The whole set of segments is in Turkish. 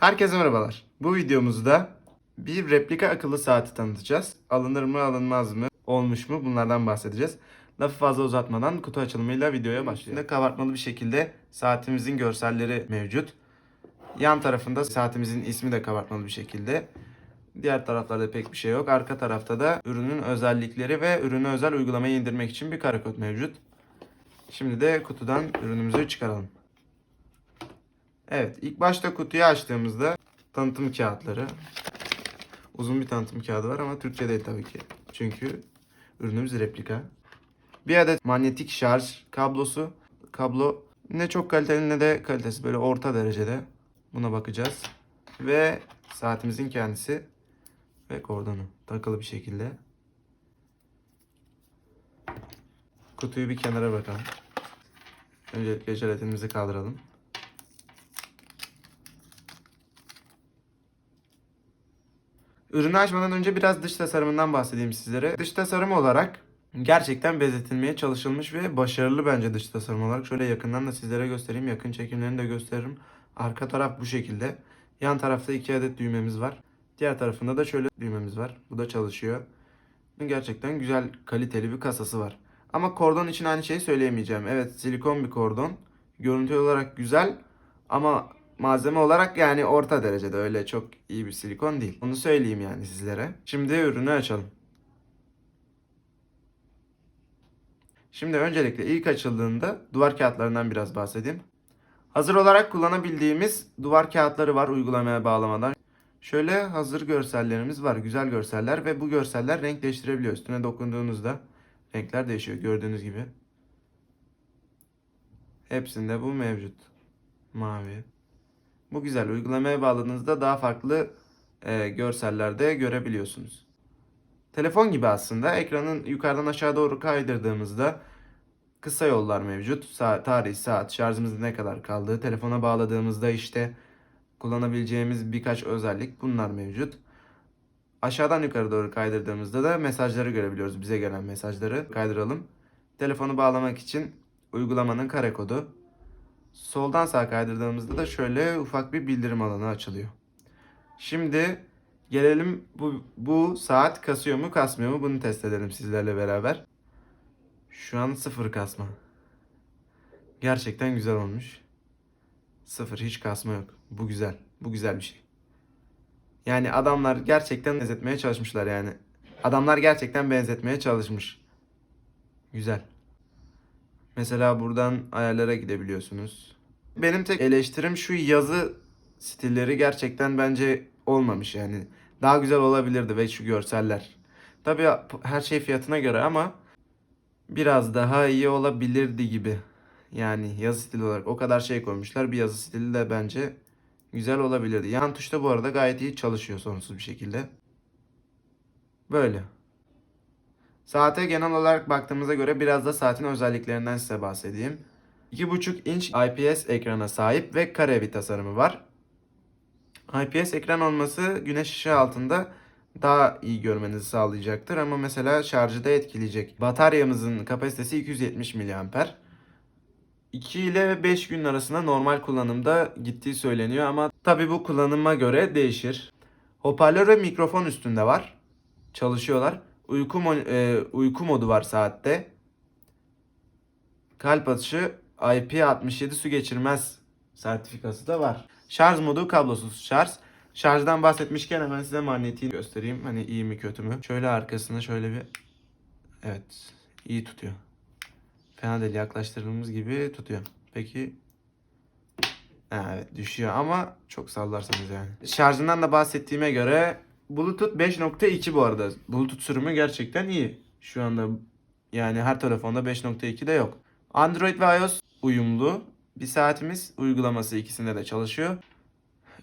Herkese merhabalar. Bu videomuzda bir replika akıllı saati tanıtacağız. Alınır mı alınmaz mı, olmuş mu bunlardan bahsedeceğiz. Lafı fazla uzatmadan kutu açılımıyla videoya başlayalım. Üstünde kabartmalı bir şekilde saatimizin görselleri mevcut. Yan tarafında saatimizin ismi de kabartmalı bir şekilde. Diğer taraflarda pek bir şey yok. Arka tarafta da ürünün özellikleri ve ürüne özel uygulamayı indirmek için bir kare kod mevcut. Şimdi de kutudan ürünümüzü çıkaralım. Evet, ilk başta kutuyu açtığımızda tanıtım kağıtları. Uzun bir tanıtım kağıdı var ama Türkçe değil tabii ki. Çünkü ürünümüz replika. Bir adet manyetik şarj kablosu. Kablo ne çok kaliteli ne de kalitesi böyle orta derecede. Buna bakacağız. Ve saatimizin kendisi ve kordonu takılı bir şekilde. Kutuyu bir kenara bırakalım. Öncelikle jelatinimizi kaldıralım. Ürünü açmadan önce biraz dış tasarımından bahsedeyim sizlere. Dış tasarım olarak gerçekten benzetilmeye çalışılmış ve başarılı bence dış tasarım olarak. Şöyle yakından da sizlere göstereyim. Yakın çekimlerini de gösteririm. Arka taraf bu şekilde. Yan tarafta iki adet düğmemiz var. Diğer tarafında da şöyle düğmemiz var. Bu da çalışıyor. Gerçekten güzel kaliteli bir kasası var. Ama kordon için aynı şeyi söyleyemeyeceğim. Evet silikon bir kordon. Görüntü olarak güzel ama malzeme olarak yani orta derecede öyle çok iyi bir silikon değil. Onu söyleyeyim yani sizlere. Şimdi ürünü açalım. Şimdi öncelikle ilk açıldığında duvar kağıtlarından biraz bahsedeyim. Hazır olarak kullanabildiğimiz duvar kağıtları var uygulamaya bağlamadan. Şöyle hazır görsellerimiz var. Güzel görseller ve bu görseller renk değiştirebiliyor. Üstüne dokunduğunuzda renkler değişiyor gördüğünüz gibi. Hepsinde bu mevcut. Mavi. Bu güzel. Uygulamaya bağladığınızda daha farklı e, görsellerde görebiliyorsunuz. Telefon gibi aslında. Ekranın yukarıdan aşağı doğru kaydırdığımızda kısa yollar mevcut. Saat, tarih, saat, şarjımızın ne kadar kaldığı. Telefona bağladığımızda işte kullanabileceğimiz birkaç özellik bunlar mevcut. Aşağıdan yukarı doğru kaydırdığımızda da mesajları görebiliyoruz. Bize gelen mesajları kaydıralım. Telefonu bağlamak için uygulamanın kare kodu. Soldan sağa kaydırdığımızda da şöyle ufak bir bildirim alanı açılıyor. Şimdi gelelim bu, bu saat kasıyor mu kasmıyor mu bunu test edelim sizlerle beraber. Şu an sıfır kasma. Gerçekten güzel olmuş. Sıfır hiç kasma yok. Bu güzel. Bu güzel bir şey. Yani adamlar gerçekten benzetmeye çalışmışlar yani. Adamlar gerçekten benzetmeye çalışmış. Güzel. Mesela buradan ayarlara gidebiliyorsunuz. Benim tek eleştirim şu yazı stilleri gerçekten bence olmamış yani. Daha güzel olabilirdi ve şu görseller. Tabii her şey fiyatına göre ama biraz daha iyi olabilirdi gibi. Yani yazı stili olarak o kadar şey koymuşlar. Bir yazı stili de bence güzel olabilirdi. Yan tuşta bu arada gayet iyi çalışıyor sorunsuz bir şekilde. Böyle. Saate genel olarak baktığımıza göre biraz da saatin özelliklerinden size bahsedeyim. 2.5 inç IPS ekrana sahip ve kare bir tasarımı var. IPS ekran olması güneş ışığı altında daha iyi görmenizi sağlayacaktır ama mesela şarjı da etkileyecek. Bataryamızın kapasitesi 270 mAh. 2 ile 5 gün arasında normal kullanımda gittiği söyleniyor ama tabi bu kullanıma göre değişir. Hoparlör ve mikrofon üstünde var. Çalışıyorlar. Uyku, e, uyku modu var saatte. Kalp atışı IP67 su geçirmez sertifikası da var. Şarj modu kablosuz şarj. Şarjdan bahsetmişken hemen size magnetiği göstereyim. Hani iyi mi kötü mü? Şöyle arkasına şöyle bir evet iyi tutuyor. Fena değil yaklaştırdığımız gibi tutuyor. Peki evet düşüyor ama çok sallarsanız yani. Şarjından da bahsettiğime göre Bluetooth 5.2 bu arada. Bluetooth sürümü gerçekten iyi. Şu anda yani her telefonda 5.2 de yok. Android ve iOS uyumlu. Bir saatimiz uygulaması ikisinde de çalışıyor.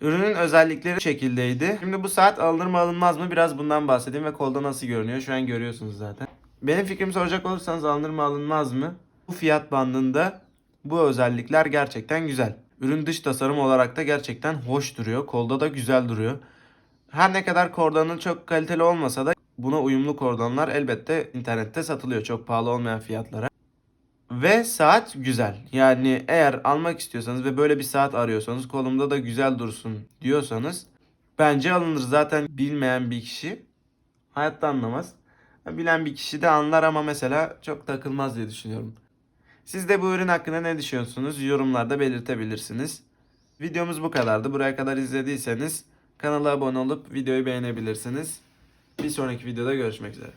Ürünün özellikleri şekildeydi. Şimdi bu saat alınır mı alınmaz mı biraz bundan bahsedeyim ve kolda nasıl görünüyor. Şu an görüyorsunuz zaten. Benim fikrimi soracak olursanız alınır mı alınmaz mı? Bu fiyat bandında bu özellikler gerçekten güzel. Ürün dış tasarım olarak da gerçekten hoş duruyor. Kolda da güzel duruyor. Her ne kadar kordonun çok kaliteli olmasa da buna uyumlu kordonlar elbette internette satılıyor çok pahalı olmayan fiyatlara. Ve saat güzel. Yani eğer almak istiyorsanız ve böyle bir saat arıyorsanız kolumda da güzel dursun diyorsanız bence alınır. Zaten bilmeyen bir kişi hayatta anlamaz. Bilen bir kişi de anlar ama mesela çok takılmaz diye düşünüyorum. Siz de bu ürün hakkında ne düşünüyorsunuz? Yorumlarda belirtebilirsiniz. Videomuz bu kadardı. Buraya kadar izlediyseniz Kanala abone olup videoyu beğenebilirsiniz. Bir sonraki videoda görüşmek üzere.